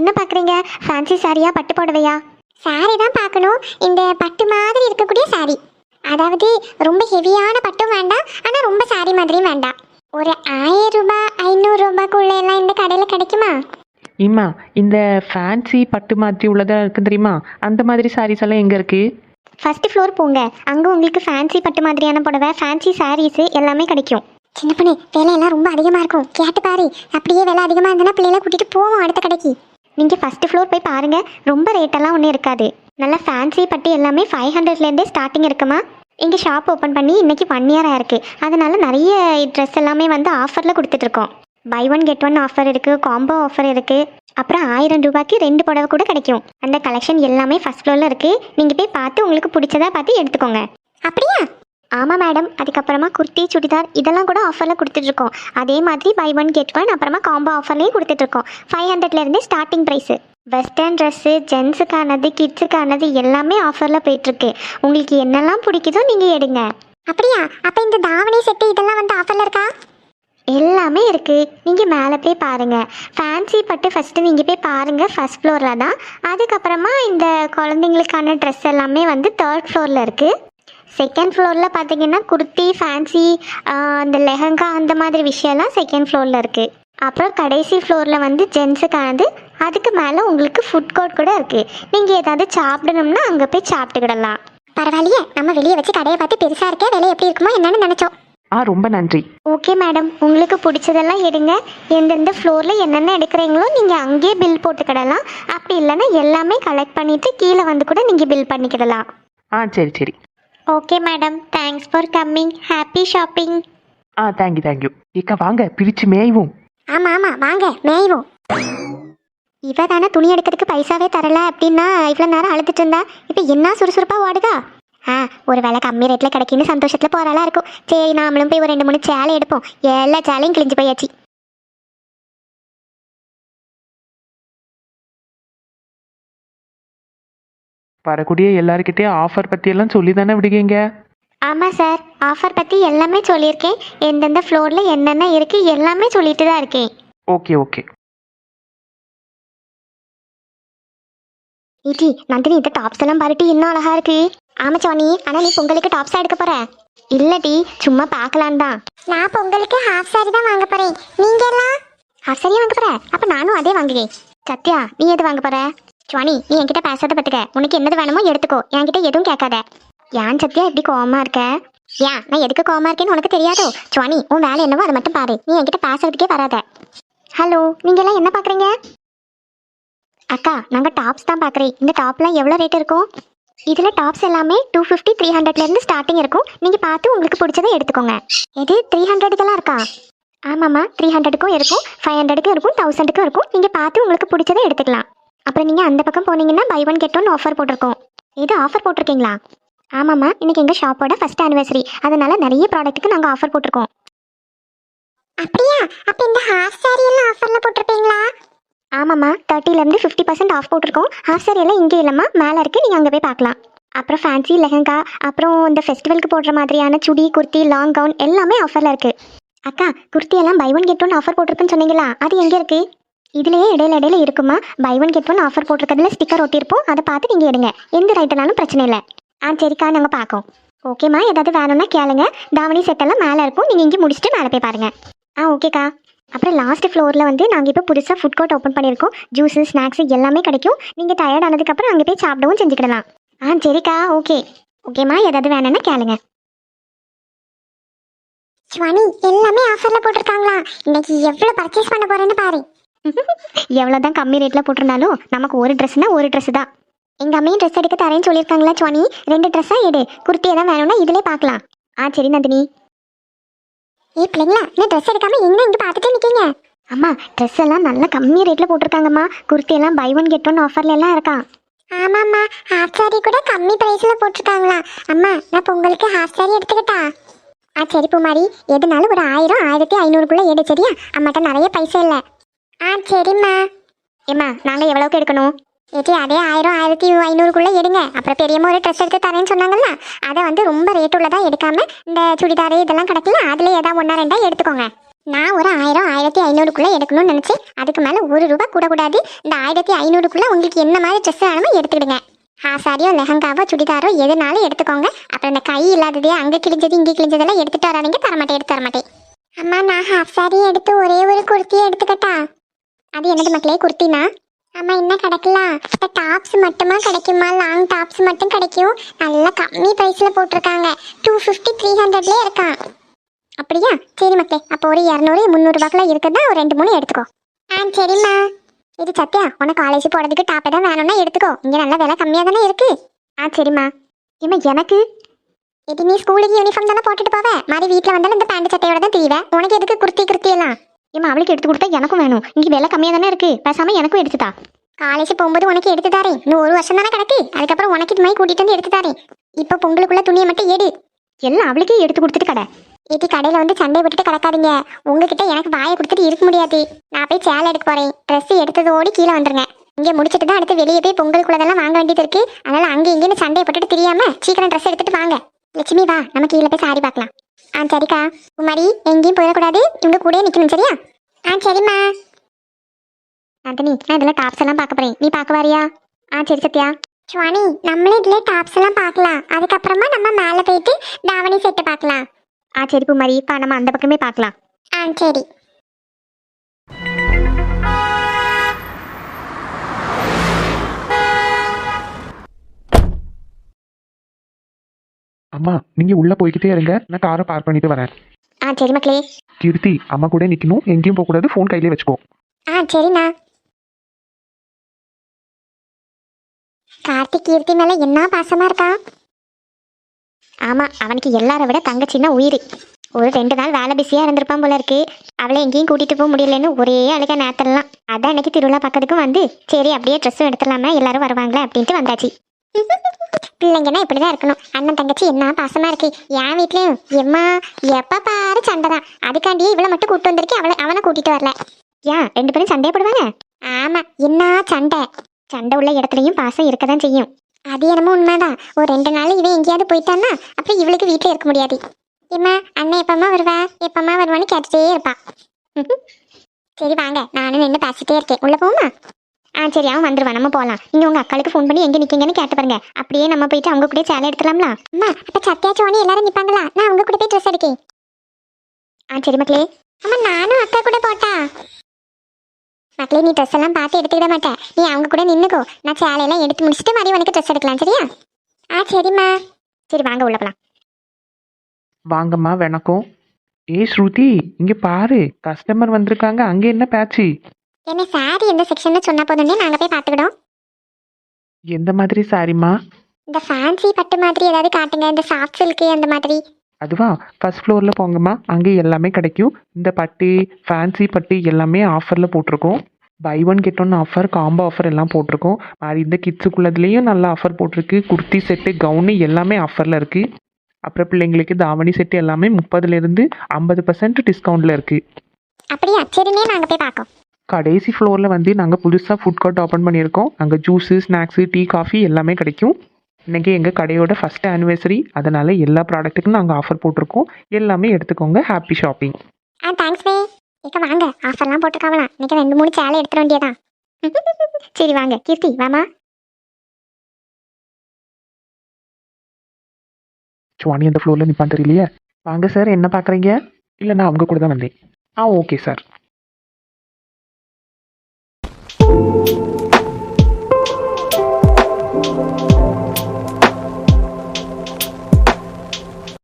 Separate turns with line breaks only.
என்ன பார்க்குறீங்க? ஃபேன்சி சாரியா பட்டு புடவையா? சாரி தான் பார்க்கணும். இந்த பட்டு மாதிரி இருக்கக்கூடிய சாரி அதாவது ரொம்ப ஹெவியான பட்டும் வேண்டாம் ஆனால் ரொம்ப சாரி மாதிரியும் வேண்டாம். ஒரு ஆயிரம் ரூபாய் ஐநூறு ரூபாய்க்குள்ள எல்லாம் இந்த கடையில் கிடைக்குமா?
இம்மா இந்த ஃபேன்சி பட்டு மாதிரி உள்ளதா இருக்கு தெரியுமா? அந்த மாதிரி சாரீஸ் எல்லாம் எங்கே இருக்கு?
ஃபர்ஸ்ட் ஃப்ளோர் போங்க. அங்கே உங்களுக்கு ஃபேன்சி பட்டு மாதிரியான புடவை ஃபேன்சி சாரீஸு எல்லாமே கிடைக்கும். சின்ன பொண்ணு விலையெல்லாம் ரொம்ப அதிகமாக இருக்கும். கேட்டு பாரு. அப்படியே விலை அதிகமாக இருந்ததுன்னா பிள்ளைகளை கூட்டிகிட்டு போவோம் அடுத்த கடைக்கு. நீங்கள் ஃபஸ்ட்டு ஃப்ளோர் போய் பாருங்கள் ரொம்ப ரேட்டெல்லாம் ஒன்றும் இருக்காது. நல்லா ஃபேன்சி பட்டு எல்லாமே ஃபைவ் ஹண்ட்ரட்லேருந்தே ஸ்டார்டிங் இருக்குமா? இங்கே ஷாப் ஓப்பன் பண்ணி இன்றைக்கி ஒன் இயர் ஆயிருக்கு அதனால் நிறைய ட்ரெஸ் எல்லாமே வந்து ஆஃபரில் கொடுத்துட்ருக்கோம் buy one get one offer இருக்குது காம்போ ஆஃபர் இருக்குது அப்புறம் ஆயிரம் ரூபாய்க்கு ரெண்டு புடவை கூட கிடைக்கும். அந்த கலெக்ஷன் எல்லாமே ஃபஸ்ட் ஃப்ளோரில் இருக்குது நீங்கள் போய் பார்த்து உங்களுக்கு பிடிச்சதா பார்த்து எடுத்துக்கோங்க. அப்படியா? ஆமாம் மேடம் அதுக்கப்புறமா குர்த்தி சுடிதார் இதெல்லாம் கூட ஆஃபரில் கொடுத்துட்ருக்கோம். அதே மாதிரி பை ஒன் கெட் ஒன் அப்புறமா காம்போ ஆஃபர்லேயும் கொடுத்துட்ருக்கோம். ஃபைவ் ஹண்ட்ரட்லேருந்து ஸ்டார்டிங் ப்ரைஸு வெஸ்டர்ன் ட்ரெஸ்ஸு ஜென்ஸுக்கானது கிட்ஸுக்கானது எல்லாமே ஆஃபரில் போயிட்டுருக்கு உங்களுக்கு என்னெல்லாம் பிடிக்குதோ நீங்கள் எடுங்க. அப்படியா? அப்போ இந்த தாவணி செட்டு இதெல்லாம் வந்து ஆஃபரில் இருக்கா? எல்லாமே இருக்குது நீங்கள் மேலே போய் பாருங்கள் ஃபேன்சி பட்டு ஃபஸ்ட்டு நீங்கள் போய் பாருங்கள் ஃபஸ்ட் ஃப்ளோரில் தான். அதுக்கப்புறமா இந்த குழந்தைங்களுக்கான ட்ரெஸ் எல்லாமே வந்து தேர்ட் ஃப்ளோரில் இருக்குது செகண்ட் ஃப்ளோரில் பார்த்தீங்கன்னா குர்த்தி ஃபேன்சி அந்த லெஹங்கா அந்த மாதிரி விஷயம்லாம் செகண்ட் ஃப்ளோரில் இருக்குது அப்புறம் கடைசி ஃப்ளோரில் வந்து ஜென்ஸுக்கானது அதுக்கு மேலே உங்களுக்கு ஃபுட் கோர்ட் கூட இருக்குது நீங்கள் ஏதாவது சாப்பிடணும்னா அங்கே போய் சாப்பிட்டுக்கிடலாம். பரவாயில்லையே நம்ம வெளியே வச்சு கடையை பார்த்து பெருசாக இருக்கே விலை எப்படி இருக்குமோ என்னன்னு நினச்சோம்.
ஆ ரொம்ப நன்றி.
ஓகே மேடம் உங்களுக்கு பிடிச்சதெல்லாம் எடுங்க. எந்தெந்த ஃப்ளோரில் என்னென்ன எடுக்கிறீங்களோ நீங்கள் அங்கேயே பில் போட்டுக்கிடலாம். அப்படி இல்லைன்னா எல்லாமே கலெக்ட் பண்ணிவிட்டு கீழே வந்து கூட நீங்கள் பில் பண்ணிக்கிடலாம்.
ஆ சரி சரி.
Okay madam thanks for coming happy shopping
ah thank you thank you ஏக்கா வாங்க பிரிச்சு மேய்வோம்.
ஆமாம் ஆமாம் வாங்க மேய்வோம். இவ தானே துணி எடுக்கிறதுக்கு பைசாவே தரல அப்படின்னா இவ்வளோ நேரம் அழுதுட்டு இருந்தா இப்போ என்ன சுறுசுறுப்பாக ஓடுதா? ஆ ஒரு வேலை கம்மி ரேட்டில் கிடைக்குன்னு சந்தோஷத்தில் போகிறாளா இருக்கும். சரி நாமளும் போய் ஒரு ரெண்டு மூணு சேலை எடுப்போம். எல்லா சேலையும் கிழிஞ்சு போயாச்சு.
வரக்கூடிய எல்லாருக்கிட்டே ஆஃபர் பற்றியெல்லாம் சொல்லி தானே விடுவீங்க?
ஆமாம் சார் ஆஃபர் பற்றி எல்லாமே சொல்லியிருக்கேன். எந்தெந்த ஃப்ளோரில் என்னென்ன இருக்குது எல்லாமே சொல்லிட்டு தான் இருக்கேன்.
ஓகே ஓகே
இடி நந்தினி இந்த டாப்ஸ் எல்லாம் பாருட்டி இன்னும் அழகா இருக்கு. ஆமா சோனி ஆனா நீ பொங்கலுக்கு டாப்ஸ் எடுக்க போற. இல்லடி சும்மா பார்க்கலாம் தான். நான் பொங்கலுக்கு ஹாஃப் சாரி தான் வாங்க போறேன். நீங்க எல்லாம்? ஹாஃப் சாரியா வாங்க போற? அப்ப நானும் அதே வாங்குறேன் சத்யா நீ எது வாங்க போற? சுவானி நீ என்கிட்ட பேசாத பத்துக்க. உனக்கு என்னது வேணுமோ எடுத்துக்கோ. என்கிட்ட எதுவும் கேட்காத. ஏன் சத்யா எப்படி கோவமா இருக்க? ஏன்? நான் எதுக்கு கோவமா இருக்கேன்னு உனக்கு தெரியாதோ? சுவானி உன் வேலை என்னவோ அதை மட்டும் பாரு. நீ என்கிட்ட பேசுறதுக்கே வராத. ஹலோ நீங்க எல்லாம் என்ன பாக்குறீங்க? அக்கா நாங்கள் டாப்ஸ் தான் பார்க்குறேன் இந்த டாப்லாம் எவ்வளோ ரேட் இருக்கும்? இதில் டாப்ஸ் எல்லாமே டூ ஃபிஃப்டி த்ரீ ஹண்ட்ரட்லேருந்து ஸ்டார்டிங் இருக்கும். நீங்கள் பார்த்து உங்களுக்கு பிடிச்சதை எடுத்துக்கோங்க. இது த்ரீ ஹண்ட்ரடுக்கெல்லாம் இருக்கா? ஆமாம்மா த்ரீ ஹண்ட்ரடுக்கும் இருக்கும் ஃபைவ் ஹண்ட்ரடுக்கும் இருக்கும் தௌசண்ட்க்கும் இருக்கும். நீங்கள் பார்த்து உங்களுக்கு பிடிச்சதை எடுத்துக்கலாம். அப்புறம் நீங்கள் அந்த பக்கம் போனீங்கன்னா buy one get one offer போட்டிருக்கோம். இது ஆஃபர் போட்டிருக்கீங்களா? ஆமாம்மா இன்னைக்கு எங்கள் ஷாப்போட ஃபர்ஸ்ட் ஆனிவர்சரி அதனால நிறைய ப்ராடக்ட்டுக்கு நாங்கள் ஆஃபர் போட்டிருக்கோம். அப்படியா? அப்போ இந்த ஹாஃப் சாரி எல்லாம் ஆஃபரில் போட்டிருப்பீங்களா? ஆமாம்மா தேர்ட்டிலேருந்து ஃபிஃப்டி பர்சன்ட் ஆஃப் போட்டிருக்கோம். ஹாஃப் சாரி எல்லாம் இங்கே இல்லைம்மா மேலே இருக்குது நீங்கள் அங்கே போய் பார்க்கலாம். அப்புறம் ஃபேன்சி லெஹங்கா அப்புறம் இந்த ஃபெஸ்டிவலுக்கு போடுற மாதிரியான சுடி குர்த்தி லாங் கவுன் எல்லாமே ஆஃபரில் இருக்குது அக்கா குர்த்தி எல்லாம் buy one get one offer போட்டிருக்குன்னு சொன்னீங்களா? அது எங்கே இருக்குது இதுலேயே இடையில இடையில இருக்குமா? Buy one get one offer போட்டிருக்கிறதுல sticker ஒட்டியிருப்போம். அதை பார்த்து நீங்கள் எடுங்க. எந்த ரைட்டுனாலும் பிரச்சனை இல்லை. ஆ சரிக்கா நாங்கள் பார்க்கோம் ஓகேம்மா ஏதாவது வேணும்னா கேளுங்க. தாவணி செட்டெல்லாம் மேலே இருக்கும். நீங்கள் இங்கே முடிச்சுட்டு மேலே போய் பாருங்கள் ஆ ஓகேக்கா அப்புறம் லாஸ்ட் ஃப்ளோரில் வந்து நாங்கள் இப்போ புதுசாக ஃபுட் கோர்ட் ஓப்பன் பண்ணியிருக்கோம். ஜூஸு ஸ்நாக்ஸு எல்லாமே கிடைக்கும். நீங்கள் டயர்ட் ஆனதுக்கப்புறம் அங்கே போய் சாப்பிடவும் செஞ்சுக்கிடலாம். ஆ சரிக்கா. ஓகே ஓகேம்மா ஏதாவது வேணும்னா கேளுங்க. ஸ்வானி எல்லாமே ஆஃபரில் போட்டிருக்காங்களா? இன்னைக்கு எவ்வளோ பர்ச்சேஸ் பண்ண போகிறேன்னு பாரு. எவ்வளோ தான் கம்மி ரேட்டில் போட்டிருந்தாலும் நமக்கு ஒரு ட்ரெஸ்னா ஒரு ட்ரெஸ் தான். எங்கள் அம்மையும் ட்ரெஸ் எடுக்க தரேன்னு சொல்லியிருக்காங்களா சுவானி ரெண்டு ட்ரெஸ்ஸாக எடு. குர்த்தி எதாவது வேணும்னா இதிலே பார்க்கலாம். ஆ சரி நந்தினி. ஏ பிள்ளைங்களா இன்னும் ட்ரெஸ் எடுக்காம எங்கே இங்கே பார்த்துட்டு நிற்கீங்க அம்மா ட்ரெஸ் எல்லாம் நல்ல கம்மி ரேட்டில் போட்டிருக்காங்கம்மா. குர்த்தி எல்லாம் பை ஒன் கெட் ஒன் ஆஃபர்ல எல்லாம் இருக்கா ஆமாம்மா ஹாஃப் சாரி கூட கம்மி ப்ரைஸில் போட்டிருக்காங்களா. அம்மா நான் பொங்கலுக்கு ஹாஃப் சாரி எடுத்துக்கிட்டா? ஆ சரி பூமாரி. எதுனாலும் ஒரு ஆயிரம் ஆயிரத்தி ஐநூறுக்குள்ளே எடு சரியா? அம்மாட்ட நிறைய பைசா இல்லை. ஆ சரிம்மா. ஏம்மா நாங்கள் எவ்வளோக்கு எடுக்கணும்? ஏற்றி அதே ஆயிரம் ஆயிரத்தி ஐநூறுக்குள்ளே எடுங்க. அப்புறம் பெரியம்மா ஒரு ட்ரெஸ் எடுத்து தரேன்னு சொன்னாங்கல்ல அதை வந்து ரொம்ப ரேட் உள்ளதாக எடுக்காமல் இந்த சுடிதார் இதெல்லாம் கிடைக்கல அதில் ஏதாவது ஒன்றா ரெண்டா எடுத்துக்கோங்க. நான் ஒரு ஆயிரம் ஆயிரத்தி ஐநூறுக்குள்ளே எடுக்கணும்னு நினச்சி அதுக்கு மேலே ஒரு ரூபா கூடக்கூடாது இந்த ஆயிரத்தி ஐநூறுக்குள்ளே உங்களுக்கு என்ன மாதிரி ட்ரெஸ் வேணுமோ எடுத்துக்கிடுங்க. சாரியோ லெஹங்காவோ சுடிதாரோ எதுனாலும் எடுத்துக்கோங்க. அப்புறம் இந்த கை இல்லாதது அங்கே கிழிஞ்சது இங்கே கிழிஞ்சதெல்லாம் எடுத்துகிட்டு வராதிங்க தரமாட்டேன் எடுத்து தரமாட்டேன். அம்மா நான் ஹாஃப் சாரி எடுத்து ஒரே ஒரு குர்த்தியை எடுத்துக்கட்டா? அது என்னது மக்களே குர்த்தினா? ஆமா என்ன கிடைக்கலாம் இந்த டாப்ஸ் மட்டுமா கிடைக்குமா? லாங் டாப்ஸ் மட்டும் கிடைக்கும். நல்லா கம்மி ப்ரைஸில் போட்டிருக்காங்க. டூ ஃபிஃப்டி த்ரீ ஹண்ட்ரட்லேயே இருக்கான். அப்படியா? சரி மக்களே அப்போ ஒரு இரநூறு முந்நூறுபாக்குள்ள இருக்குதா ஒரு ரெண்டு மூணு எடுத்துக்கோ. ஆ சரிம்மா. இது சத்யா உனக்கு காலேஜ் போகிறதுக்கு டாப் தான் வேணும்னா எடுத்துக்கோ. இங்கே நல்லா விலை கம்மியாக தானே இருக்கு. ஆ சரிம்மா. இம்மா எனக்கு? இது நீ ஸ்கூலுக்கு யூனிஃபார்ம் தானே போட்டுட்டு போவ? மாதிரி வீட்டில் வந்தாலும் இந்த பேண்ட் சட்டையோட தான் தெரியவ உனக்கு எதுக்கு குர்த்தி குர்த்தி எல்லாம் ஏம்மா அவளுக்கு எடுத்து கொடுத்தா எனக்கும் வேணும். இங்கே விலை கம்மியாக தானே இருக்கு. பேசாம எனக்கும் எடுத்துட்டா காலேஜ் போகும்போது உனக்கு எடுத்து தரேன். இன்னும் ஒரு வருஷம் தானே கிடக்கு? அதுக்கப்புறம் உனக்கு இது மாதிரி கூட்டிட்டு வந்து எடுத்து தரேன். இப்போ பொங்கலுக்குள்ள துணியை மட்டும் எடு. எல்லாம் அவளுக்கே எடுத்து கொடுத்துட்டு கடை. ஏட்டி கடையில் வந்து சண்டை போட்டுட்டு கிடக்காதீங்க. உங்ககிட்ட எனக்கு வாயை கொடுத்துட்டு இருக்க முடியாது. நான் போய் சேலை எடுக்க போறேன். ட்ரெஸ் எடுத்ததோடு கீழே வந்துருங்க. இங்கே முடிச்சிட்டு தான் அடுத்து வெளியே போய் பொங்கலுக்குள்ளதெல்லாம் வாங்க வேண்டியது இருக்கு. அதனால அங்கே இங்கேன்னு சண்டையை போட்டுட்டு தெரியாம சீக்கிரம் ட்ரெஸ் எடுத்துட்டு வாங்க. லட்சுமி வா. நம்ம கீழே போய் சாரி பார்க்கலாம். ஆ சரிக்கா. குமாரி எங்கேயும் போயிடக்கூடாது. இவங்க கூட நிற்கணும் சரியா? ஆ சரிம்மா. ஆண்டனி நான் இதில் டாப்ஸ் எல்லாம் பார்க்க போறேன். நீ பார்க்க வரியா? ஆ சரி சத்யா. சுவானி நம்மளே இதில் டாப்ஸ் எல்லாம் பார்க்கலாம். அதுக்கப்புறமா நம்ம மேலே போயிட்டு தாவணி செட்டு பார்க்கலாம். ஆ சரி குமாரி. இப்போ நம்ம அந்த பக்கமே பார்க்கலாம். ஆ சரி.
அம்மா நீங்க உள்ள போய்கிட்டே இருங்க. நான் காரை பார்க் பண்ணிட்டு வரேன்.
ஆ சரி மக்களே.
கீர்த்தி அம்மா கூட நிக்கணும். எங்கேயும் போக கூடாது. ஃபோன் கையிலே வச்சுக்கோ.
ஆ சரிண்ணா. கார்த்திக் கீர்த்தி மேல என்ன பாசமா இருக்கா? ஆமா அவனுக்கு எல்லாரை விட தங்கச்சின்னா உயிர். ஒரு ரெண்டு நாள் வேலை பிஸியா இருந்திருப்பான் போல இருக்கு. அவளை எங்கேயும் கூட்டிட்டு போக முடியலன்னு ஒரே அழுக நேத்தலாம் அதான் இன்னைக்கு திருவிழா பக்கத்துக்கும் வந்து சரி அப்படியே ட்ரெஸ்ஸும் எடுத்துடலாமே எல்லாரும் வருவாங்களே அப்படின்ட்டு வந்தாச்சு. பிள்ளைங்கன்னா இப்படிதான் இருக்கணும். அண்ணன் தங்கச்சி என்ன பாசமா இருக்கு. என் வீட்லயும் எம்மா எப்ப பாரு சண்டை தான். அதுக்காண்டியே இவளை மட்டும் கூட்டு வந்திருக்கேன் அவளை அவனை கூட்டிட்டு வரல. ஏன் ரெண்டு பேரும் சண்டையை போடுவாங்க ஆமா என்ன சண்டை? சண்டை உள்ள இடத்துலயும் பாசம் இருக்க தான் செய்யும். அது என்னமோ உண்மைதான். ஒரு ரெண்டு நாள் இவன் எங்கேயாவது போயிட்டான்னா அப்புறம் இவளுக்கு வீட்டில் இருக்க முடியாது. ஏம்மா அண்ணன் எப்பம்மா வருவா? எப்பம்மா வருவான்னு கேட்டுட்டே இருப்பா. சரி வாங்க. நானும் நின்று பேசிட்டே இருக்கேன். உள்ள போமா ஆ சரி அவன் வந்துருவான். நம்ம போகலாம் நீங்க உங்க அக்காளுக்கு ஃபோன் பண்ணி எங்க நிக்கீங்கன்னு கேட்டு பாருங்க. அப்படியே நம்ம போயிட்டு அவங்க கூட சேலை எடுத்துலாம்ல அம்மா அப்ப சத்யா சோனி எல்லாரும் நிப்பாங்களா? நான் அவங்க கூட போய் ட்ரெஸ் எடுக்கேன். ஆ சரி மக்களே. அம்மா நானும் அக்கா கூட போட்டா. மக்களே நீ ட்ரெஸ் எல்லாம் பார்த்து எடுத்துக்கிட மாட்டேன் நீ அவங்க கூட நின்னுக்கோ. நான் சேலையெல்லாம் எடுத்து முடிச்சுட்டு மறுபடியும் உனக்கு ட்ரெஸ் எடுக்கலாம் சரியா? ஆ சரிம்மா. சரி வாங்க உள்ள போலாம்.
வாங்கம்மா வணக்கம். ஏ ஸ்ருதி இங்க பாரு. கஸ்டமர் வந்திருக்காங்க. அங்க என்ன பேச்சு?
என்ன சாரி எந்த செக்ஷன்ல சொன்னா போதும்னே நாங்க போய் பார்த்துக்கிடும்
எந்த மாதிரி சாரிம்மா
இந்த ஃபேன்சி பட்டு மாதிரி ஏதாவது காட்டுங்க இந்த சாஃப்ட் சில்க்கு அந்த மாதிரி.
அதுவா? ஃபர்ஸ்ட் ஃப்ளோரில் போங்கம்மா. அங்கே எல்லாமே கிடைக்கும். இந்த பட்டு ஃபேன்சி பட்டு எல்லாமே ஆஃபரில் போட்டிருக்கோம். Buy one get one offer combo offer எல்லாம் போட்டிருக்கோம். மாதிரி இந்த கிட்ஸுக்குள்ளதுலேயும் நல்ல ஆஃபர் போட்டிருக்கு. குர்த்தி செட்டு கவுனு எல்லாமே ஆஃபரில் இருக்குது அப்புறம் பிள்ளைங்களுக்கு தாவணி செட்டு எல்லாமே முப்பதுலேருந்து ஐம்பது பர்சன்ட் டிஸ்கவுண்ட்டில் இருக்குது
அப்படியா? சரினே நாங்க போய் பார்க்கோம்
கடைசி ஃப்ளோரில் வந்து நாங்கள் புதுசாக ஃபுட் கோர்ட் ஓப்பன் பண்ணியிருக்கோம். அங்கே ஜூஸு ஸ்நாக்ஸு டீ காஃபி எல்லாமே கிடைக்கும். இன்றைக்கி எங்கள் கடையோட ஃபஸ்ட் ஆனிவர்சரி அதனால் எல்லா ப்ராடக்ட்டுக்கும் நாங்கள் ஆஃபர் போட்டிருக்கோம். எல்லாமே எடுத்துக்கோங்க. ஹாப்பி ஷாப்பிங்
ஆ தேங்க்ஸ் மே. இக்க வாங்க. ஆஃபர்லாம் போட்டுருக்காங்களாம். இன்னைக்கு ரெண்டு மூணு சேலை எடுத்துட வேண்டியதான் சரி வாங்க. கீர்த்தி வாமா.
சுவாணி அந்த ஃப்ளோரில் நிற்பான் தெரியலையே? வாங்க சார் என்ன பார்க்குறீங்க இல்லை நான் அவங்க கூட தான் வந்தேன். ஆ ஓகே சார்